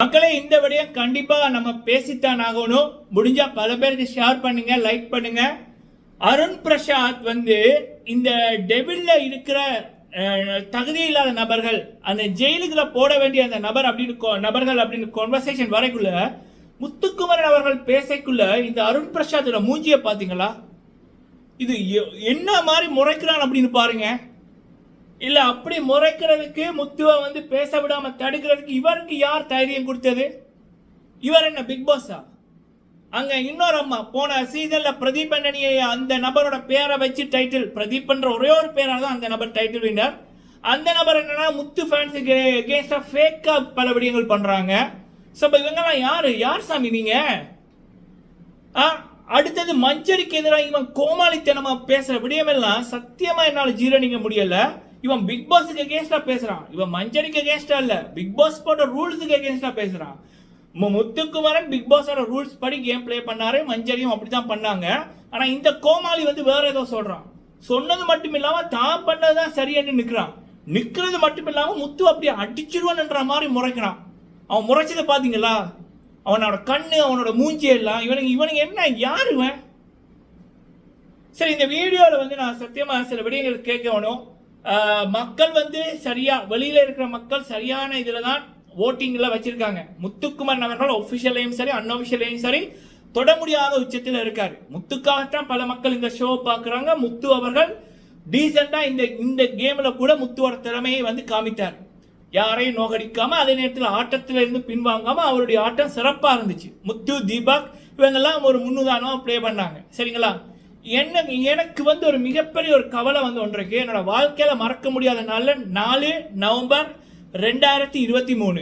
மக்களே இந்த விடயம் கண்டிப்பாக நம்ம பேசித்தான் ஆகணும். முடிஞ்சால் பல பேருக்கு ஷேர் பண்ணுங்க லைக் பண்ணுங்க. அருண் பிரசாத் வந்து இந்த டெவில்ல இருக்கிற தகுதி இல்லாத நபர்கள் அந்த ஜெயிலுக்குள்ள போட வேண்டிய அந்த நபர் அப்படின்னு நபர்கள் அப்படின்னு கான்வர்சேஷன் வரைக்குள்ள முத்துக்குமரன் அவர்கள் பேசக்குள்ள இந்த அருண் பிரசாத்தோட மூஞ்சியை பார்த்தீங்களா இது எ- என்ன மாதிரி முறைக்கிறான் அப்படின்னு பாருங்க. இல்லை அப்படி முறைக்கிறதுக்கு முத்துவை வந்து பேச விடாமல் தடுக்கிறதுக்கு இவருக்கு யார் தைரியம் கொடுத்தது? இவர் என்ன பிக் பாஸா அங்கே இன்னொரு அம்மா போன சீசனில் பிரதீப் அண்டனியை அந்த நபரோட பேரை வச்சு டைட்டில் பிரதீப்ன்ற ஒரே ஒரு பேராக தான் அந்த நபர் டைட்டில் வின்னர் அந்த நபர் என்னன்னா முத்து ஃபேன்ஸுக்கு எகேன்ஸ்டாக ஃபேக்காக பல விடயங்கள் பண்ணுறாங்க ஸோ இப்போ இவங்கெல்லாம் யார்? யார் சாமி நீங்கள் ஆ, அடுத்தது மஞ்சரிக்கு எதிராக இவன் கோமாளித்தனமாக பேசுகிற விடயமெல்லாம் சத்தியமாக என்னால் ஜீரணிக்க முடியலை. இவன் பிக் பாஸுக்கு அகேன்ஸ்டா பேசுறான். இவன் மஞ்சரிக்கு அகேன்ஸ்டா இல்ல. பிக் பாஸ் போட்ட ரூல்ஸுக்கு அகேன்ஸ்டா பேசுறான். முத்துக்குமாரன் முத்துக்குமரன் பிக் பாஸோட ரூல்ஸ் படி கேம் ப்ளே பண்ணாரு. மஞ்சரியும் அப்படிதான் பண்ணாங்க. ஆனா இந்த கோமாளி வந்து வேற ஏதோ சொல்றான். சொன்னது மட்டும் இல்லாம தான் பண்ணதுதான் சரியான்னு நிக்கிறான். நிக்கிறது மட்டும் இல்லாம முத்து அப்படியே அடிச்சிருவான்ன்ற மாதிரி முறைக்கிறான். அவன் முறைச்சதை பாத்தீங்களா? அவனோட கண்ணு அவனோட மூஞ்சி எல்லாம் இவனுக்கு இவனுக்கு என்ன யாருவன் சரி இந்த வீடியோவில் வந்து நான் சத்தியமாக சில விடயங்கள் கேட்கணும் மக்கள் வந்து சரியா வெளியில இருக்கிற மக்கள் சரியான இதில் தான் ஓட்டிங்கில் வச்சிருக்காங்க. முத்துக்குமரன் அவர்கள் ஒஃபிஷியலையும் சரி அன்அஃபிஷியலையும் சரி தொட முடியாத உச்சத்தில் இருக்காரு. முத்துக்காகத்தான் பல மக்கள் இந்த ஷோ பார்க்குறாங்க. முத்து அவர்கள் டீசெண்டாக இந்த இந்த கேமில் கூட முத்துவோட திறமையை வந்து காமித்தார். யாரையும் நோகடிக்காம அதே நேரத்தில் ஆட்டத்துல இருந்து பின்வாங்காம அவருடைய ஆட்டம் சிறப்பாக இருந்துச்சு. முத்து தீபக் இவங்கெல்லாம் ஒரு முன்னுதாரணமாக ப்ளே பண்ணாங்க. சரிங்களா? என்ன எனக்கு வந்து ஒரு மிகப்பெரிய ஒரு கவலை வந்து ஒன்று இருக்குது என்னோட வாழ்க்கையில் மறக்க முடியாத நாளில் நாலு நவம்பர் ரெண்டாயிரத்தி இருபத்தி மூணு.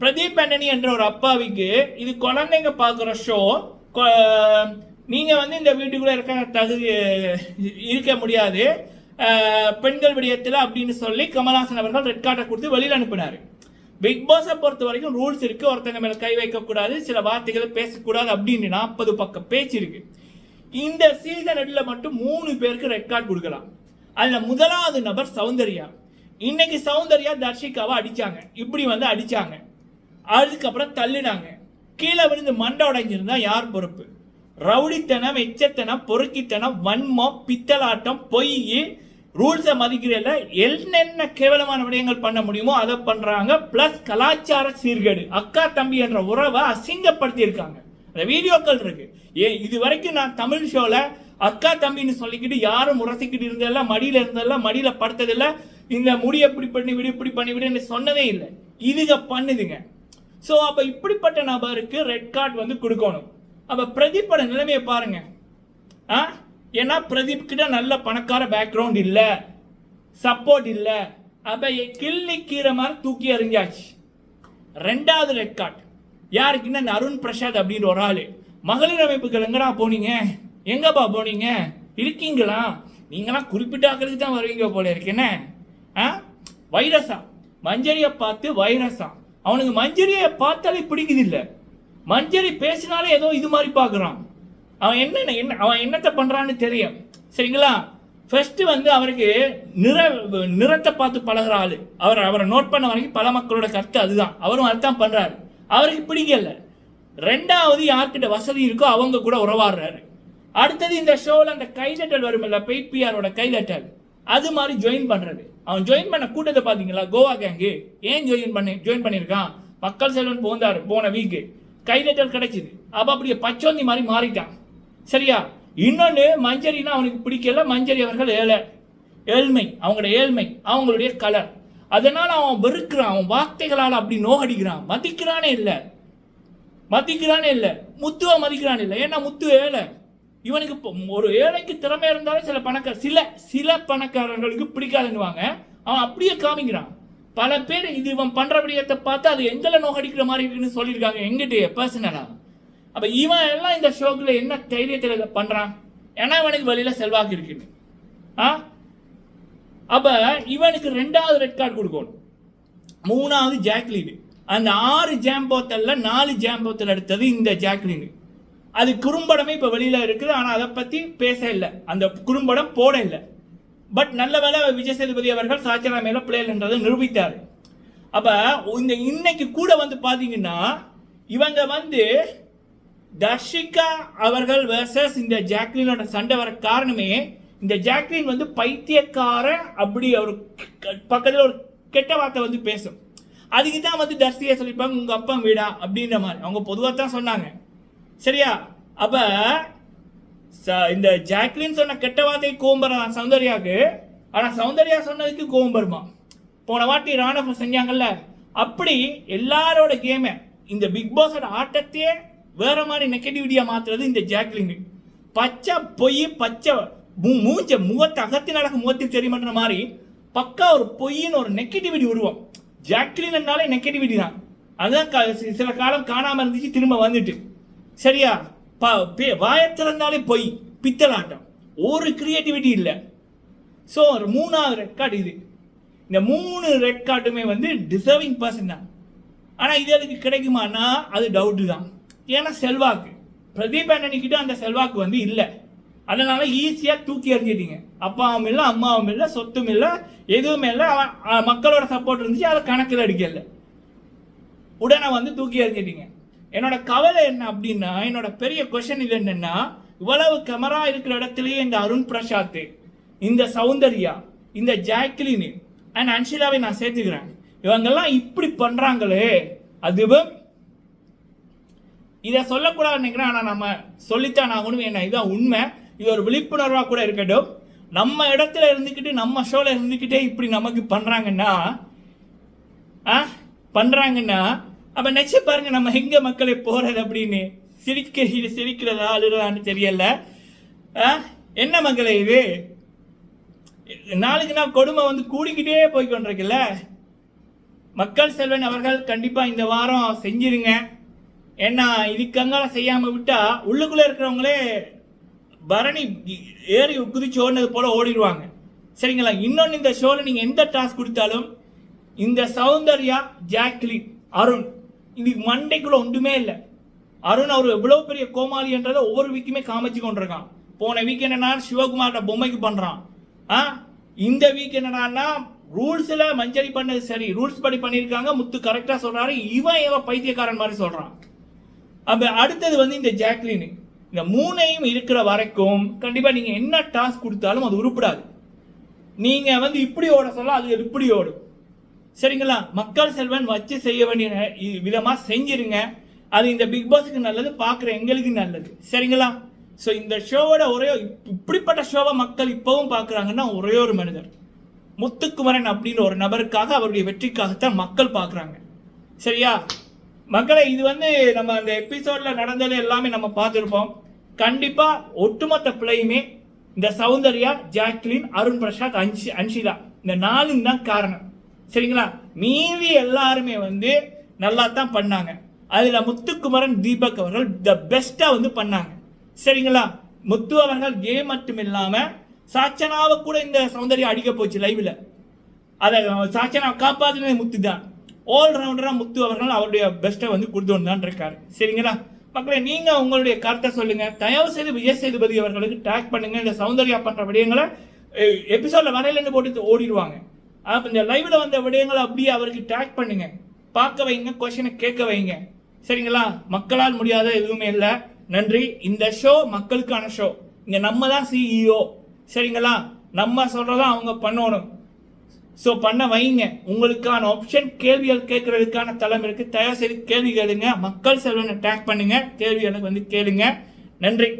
பிரதீப் அண்டனி என்ற ஒரு அப்பாவிக்கு இது குழந்தைங்க பார்க்குற ஷோ நீங்கள் வந்து இந்த வீட்டுக்குள்ளே இருக்க தகுதி இருக்க முடியாது. பெண்கள் விடயத்தில் அப்படின்னு சொல்லி கமல்ஹாசன் அவர்கள் ரெட் கார்டை கொடுத்து வெளியில் அனுப்பினார். பிக் பாஸை பொறுத்த வரைக்கும் ரூல்ஸ் இருக்குது ஒருத்தங்க மேலே கை வைக்கக்கூடாது. சில வார்த்தைகளை பேசக்கூடாது அப்படின்னு நாற்பது பக்கம் பேச்சு இருக்குது இந்த சீசன் ரெண்டுல மட்டும் மூணு பேருக்கு ரெட் கார்டு கொடுக்கலாம். அதில் முதலாவது நபர் சௌந்தர்யா. இன்னைக்கு சௌந்தர்யா தர்ஷிகாவை அடிச்சாங்க. இப்படி வந்து அடித்தாங்க அதுக்கப்புறம் தள்ளினாங்க. கீழே விழுந்து மண்டை உடைஞ்சிருந்தா யார் பொறுப்பு? ரவுடித்தனம் எச்சத்தனம் பொறுக்கித்தனம் வன்மம் பித்தலாட்டம் பொய் ரூல்ஸை மதிக்கிறதில்ல என்னென்ன கேவலமான விடயங்கள் பண்ண முடியுமோ அதை பண்ணுறாங்க ப்ளஸ் கலாச்சார சீர்கேடு. அக்கா தம்பி என்ற உறவை அசிங்கப்படுத்தியிருக்காங்க. அந்த வீடியோக்கள் இருக்கு. ஏ இது வரைக்கும் நான் தமிழ் ஷோவில் அக்கா தம்பின்னு சொல்லிக்கிட்டு யாரும் முரசிக்கிட்டு இருந்ததெல்லாம் மடியில் இருந்ததெல்லாம் மடியில் படுத்ததில்லை. இந்த முடி எப்படி பண்ணி விடு இப்படி பண்ணி விடுன்னு சொன்னதே இல்லை. இதுக பண்ணுதுங்க. ஸோ அப்போ இப்படிப்பட்ட நபருக்கு ரெட் கார்டு வந்து கொடுக்கணும். அப்போ பிரதீப்போட நிலைமையை பாருங்க. ஆ? ஏன்னா பிரதீப் கிட்ட நல்ல பணக்கார பேக்ரவுண்ட் இல்லை. சப்போர்ட் இல்லை. அப்போ கிள்ளி கீரை மாதிரி தூக்கி எறிஞ்சாச்சு. ரெண்டாவது ரெட் கார்டு யாருக்குன்னா இந்த அருண் பிரசாத் அப்படின்ற ஒரு ஆள். மகளிர் அமைப்புகள் எங்கடா போனீங்க? எங்கப்பா போனீங்க? இருக்கீங்களா? நீங்களாம் குறிப்பிட்டாக்கிறதுக்கு தான் வருவீங்க போல இருக்கு. என்ன? ஆ? வைரஸா? மஞ்சரியை பார்த்து வைரஸா? அவனுக்கு மஞ்சரியை பார்த்தாலே பிடிக்குது இல்லை மஞ்சரி பேசினாலே ஏதோ இது மாதிரி பார்க்குறான். அவன் என்ன என்ன அவன் என்னத்தை பண்ணுறான்னு தெரியும். சரிங்களா? ஃபர்ஸ்ட் வந்து அவருக்கு நிற நிறத்தை பார்த்து பழகுற ஆள். அவர் அவரை நோட் பண்ண வரைக்கும் பல மக்களோட கருத்து அதுதான். அவரும் அதுதான் பண்ணுறாரு அவருக்கு பிடிக்கல ரெண்டாவது யார்கிட்ட வசதி இருக்கோ அவங்க கூட உறவாடுறாரு. அடுத்தது இந்த ஷோவில் அந்த கைதட்டல் வருமில்ல பெய்ட் பிஆரோட கைதட்டல். அது மாதிரி ஜாயின் பண்ணுறது அவன் ஜாயின் பண்ண கூட்டத்தை பார்த்தீங்களா கோவா கேங்கு ஏன் ஜாயின் பண்ணி ஜாயின் பண்ணியிருக்கான்? மக்கள் செல்வன் போந்தார் போன வீக்கு கைதட்டல் கிடைச்சிது. அப்போ அப்படியே பச்சோந்தி மாதிரி மாறிட்டான். சரியா? இன்னொன்று மஞ்சரினா அவனுக்கு பிடிக்கல. மஞ்சரி அவர்கள் ஏழை. ஏழ்மை அவங்களோட ஏழ்மை அவங்களுடைய கலர். அதனால் அவன் வெறுக்கிறான் அவன் வார்த்தைகளால் அப்படி நோகடிக்கிறான். மதிக்கிறானே இல்லை. மதிக்கிறானே இல்லை. முத்துவை மதிக்கிறானே இல்லை. ஏன்னா முத்து ஏழை. இவனுக்கு ஒரு ஏழைக்கு திறமை இருந்தாலும் சில பணக்கார சில சில பணக்காரர்களுக்கு பிடிக்காதுன்னுவாங்க. அவன் அப்படியே காமிக்கிறான். பல பேர் இது இவன் பண்ணுற விடயத்தை பார்த்து அது எங்களை நோகடிக்கிற மாதிரி இருக்குன்னு சொல்லியிருக்காங்க எங்கிட்டே பர்சனலாக அப்போ இவன் எல்லாம் இந்த ஷோக்கில் என்ன தைரியத்தில் இதை பண்ணுறான் ஏன்னா இவனுக்கு வெளியில செல்வாக்கு இருக்குன்னு. ஆ? அப்ப இவனுக்கு ரெண்டாவது ரெட் கார்டு கொடுக்கணும். மூணாவது ஜாக்லின் அந்த ஆறு ஜாம்போத்தல்ல நாலு ஜாம்போத்தல் எடுத்தது இந்த ஜாக்லின் அது குறும்படமே இப்போ வெளியில் இருக்குது. ஆனால் அதை பற்றி பேச இல்லை. அந்த குறும்படம் போட இல்லை. பட் நல்ல வேலை விஜய் சேதுபதி அவர்கள் சாச்சரா மேல பிளேல் என்றதை நிரூபித்தார். அப்போ இந்த இன்னைக்கு கூட வந்து பார்த்தீங்கன்னா இவங்க வந்து தர்ஷிகா அவர்கள் வெர்சஸ் இந்த ஜாக்லினோட சண்டை வர காரணமே இந்த ஜாக்லின் வந்து பைத்தியக்காரன் அப்படி அவர் பக்கத்தில் ஒரு கெட்ட வார்த்தை வந்து பேசும். அதுக்கு தான் வந்து தர்சியை சொல்லிப்பாங்க உங்கள் அப்பா வீடா? அப்படின்ற மாதிரி. அவங்க பொதுவாக தான் சொன்னாங்க. சரியா? அப்ப ச- இந்த ஜாக்லின் சொன்ன கெட்ட வார்த்தை கோம்பரான் சௌந்தர்யாவுக்கு. ஆனால் சௌந்தர்யா சொன்னதுக்கு கோம்பருமா போன வாட்டி ராணவ செஞ்சாங்கல்ல? அப்படி எல்லாரோட கேமை இந்த பிக் பாஸோட ஆட்டத்தையே வேற மாதிரி நெகட்டிவிட்டியாக மாற்றுறது இந்த ஜாக்லின். பச்சை பொய் பச்சை மூஞ்ச முகத்தை அகத்தின் அழகு முகத்தில் தெரியுமன்ற மாதிரி பக்கா ஒரு பொய்ன்னு ஒரு நெகட்டிவிட்டி உருவம். ஜாக்லின்னாலே நெகட்டிவிட்டி தான். அதுதான் சில காலம் காணாமல் இருந்துச்சு திரும்ப வந்துட்டு. சரியா? ப பே- பொய் பித்தலாட்டம். ஒரு கிரியேட்டிவிட்டி இல்லை. ஸோ ஒரு மூணாவது ரெட் கார்டு இது. இந்த மூணு ரெட் கார்டுமே வந்து டிசர்விங் பர்சன் தான். ஆனால் இது அதுக்கு கிடைக்குமானா அது டவுட்டு தான். ஏன்னா செல்வாக்கு. பிரதீப் ஆண்டனிக்கிட்ட அந்த செல்வாக்கு வந்து இல்லை. அதனால ஈஸியாக தூக்கி எறிஞ்சிட்டீங்க. அப்பாவும் இல்லை அம்மாவும் இல்லை சொத்தும் இல்லை எதுவுமே இல்லை. அவன் மக்களோட சப்போர்ட் இருந்துச்சு அதை கணக்கில் அடிக்கல. உடனே வந்து தூக்கி எறிஞ்சிட்டீங்க. என்னோட கவலை என்ன அப்படின்னா என்னோட பெரிய கொஷன் இது என்னன்னா இவ்வளவு கெமரா இருக்கிற இடத்துலயே இந்த அருண் பிரசாத் இந்த சௌந்தர்யா இந்த ஜாக்லின் அண்ட் அன்ஷிலாவை நான் சேர்த்துக்கிறேன். இவங்கெல்லாம் இப்படி பண்றாங்களே அதுவும் இதை சொல்லக்கூடாது நினைக்கிறேன் ஆனால் நம்ம சொல்லித்தான் ஆகணும். என்ன இதுதான் உண்மை. இது ஒரு விழிப்புணர்வாக கூட இருக்கட்டும். நம்ம இடத்துல இருந்துக்கிட்டு நம்ம ஷோவில் இருந்துக்கிட்டே இப்படி நமக்கு பண்ணுறாங்கன்னா ஆ? பண்ணுறாங்கன்னா அப்போ நினச்சி பாருங்கள் நம்ம எங்கே மக்களை போகிறது அப்படின்னு. சிரிக்க சிரிக்கிறதா அழுகிறதான்னு தெரியல. ஆ? என்ன மக்களை இது? நாளுக்கு நாள் கொடுமை வந்து கூடிக்கிட்டே போய் கொண்டிருக்குல்ல. மக்கள் செல்வன் அவர்கள் கண்டிப்பாக இந்த வாரம் செஞ்சிருங்க. ஏன்னா இதுக்கங்கால செய்யாமல் விட்டால் உள்ளுக்குள்ளே இருக்கிறவங்களே பரணி ஏறி குதிச்சு ஓடினது போல ஓடிடுவாங்க. சரிங்களா? இன்னொன்று இந்த ஷோவில் நீங்கள் எந்த டாஸ்க் கொடுத்தாலும் இந்த சௌந்தர்யா ஜாக்லின் அருண் இதுக்கு மண்டைக்குள்ள ஒன்றுமே இல்லை. அருண் அவர் எவ்வளோ பெரிய கோமாளின்றதை ஒவ்வொரு வீக்குமே காமிச்சு கொண்டிருக்கான். போன வீக் என்னன்னா சிவகுமார்ட பொம்மைக்கு பண்ணுறான் ஆ? இந்த வீக் என்னடான்னா ரூல்ஸில் மஞ்சரி பண்ணது சரி ரூல்ஸ் படி பண்ணியிருக்காங்க. முத்து கரெக்டாக சொல்கிறாரு இவன் இவன் பைத்தியக்காரன் மாதிரி சொல்கிறான் அப்போ அடுத்தது வந்து இந்த ஜாக்லின். இந்த மூணையும் இருக்கிற வரைக்கும் கண்டிப்பாக நீங்கள் என்ன டாஸ்க் கொடுத்தாலும் அது உருப்படாது. நீங்கள் வந்து இப்படி ஓட சொல்ல அது இப்படி ஓடும். சரிங்களா? மக்கள் செல்வன் வச்சு செய்ய வேண்டிய விதமாக செஞ்சிருங்க. அது இந்த பிக் பாஸுக்கு நல்லது பார்க்குற எங்களுக்கு நல்லது. சரிங்களா? ஸோ இந்த ஷோவோட ஒரே இப்- இப்படிப்பட்ட ஷோவை மக்கள் இப்பவும் பார்க்குறாங்கன்னா ஒரே ஒரு மனிதர். முத்துக்குமரன் அப்படின்னு ஒரு நபருக்காக அவருடைய வெற்றிக்காகத்தான் மக்கள் பார்க்குறாங்க சரியா? மக்களை இது வந்து நம்ம அந்த எபிசோடில் நடந்தது எல்லாமே நம்ம பார்த்துருப்போம். கண்டிப்பாக ஒட்டுமொத்த பிள்ளையுமே இந்த சௌந்தர்யா ஜாக்லின் அருண் பிரசாத் அன்ஷி அன்ஷிதா. இந்த நாலும் தான் காரணம். சரிங்களா? மீதி எல்லாருமே வந்து நல்லா தான் பண்ணாங்க. அதில் முத்துக்குமரன் தீபக் அவர்கள் த பெஸ்ட்டாக வந்து பண்ணாங்க. சரிங்களா? முத்து அவர்கள் கேம் மட்டும் இல்லாமல் சாச்சனாவை கூட இந்த சௌந்தர்யா அடிக்க போச்சு லைவில் அதை சாச்சனா காப்பாற்றினது முத்து தான். ஆல்ரவுண்டராக முத்து அவர்கள் அவருடைய பெஸ்ட்டை வந்து கொடுத்து தான் இருக்காரு. சரிங்களா? மக்களை நீங்கள் உங்களுடைய கருத்தை சொல்லுங்கள் தயவு செய்து விஜய் சேதுபதி அவர்களுக்கு டேக் பண்ணுங்கள் இந்த சௌந்தர்யா பண்ணுற விடயங்களை எபிசோடில் வரையிலேருந்து போட்டு ஓடிடுவாங்க. அப்போ இந்த லைவில் வந்த விடயங்களை அப்படியே அவருக்கு டேக் பண்ணுங்கள் பார்க்க வைங்க கொஷனை கேட்க வைங்க. சரிங்களா? மக்களால் முடியாத எதுவுமே இல்லை. நன்றி. இந்த ஷோ மக்களுக்கான ஷோ இங்கே நம்ம தான் சிஇஓ சரிங்களா? நம்ம சொல்கிறதான் அவங்க பண்ணணும். ஸோ பண்ண வைங்க. உங்களுக்கான ஆப்ஷன் கேள்விகள் கேட்கறதுக்கான தளம் இருக்கு. தயார் செய்து கேள்வி கேளுங்க. மக்கள் செல்வனை டேக் பண்ணுங்க. கேள்விகளுக்கு வந்து கேளுங்க. நன்றி.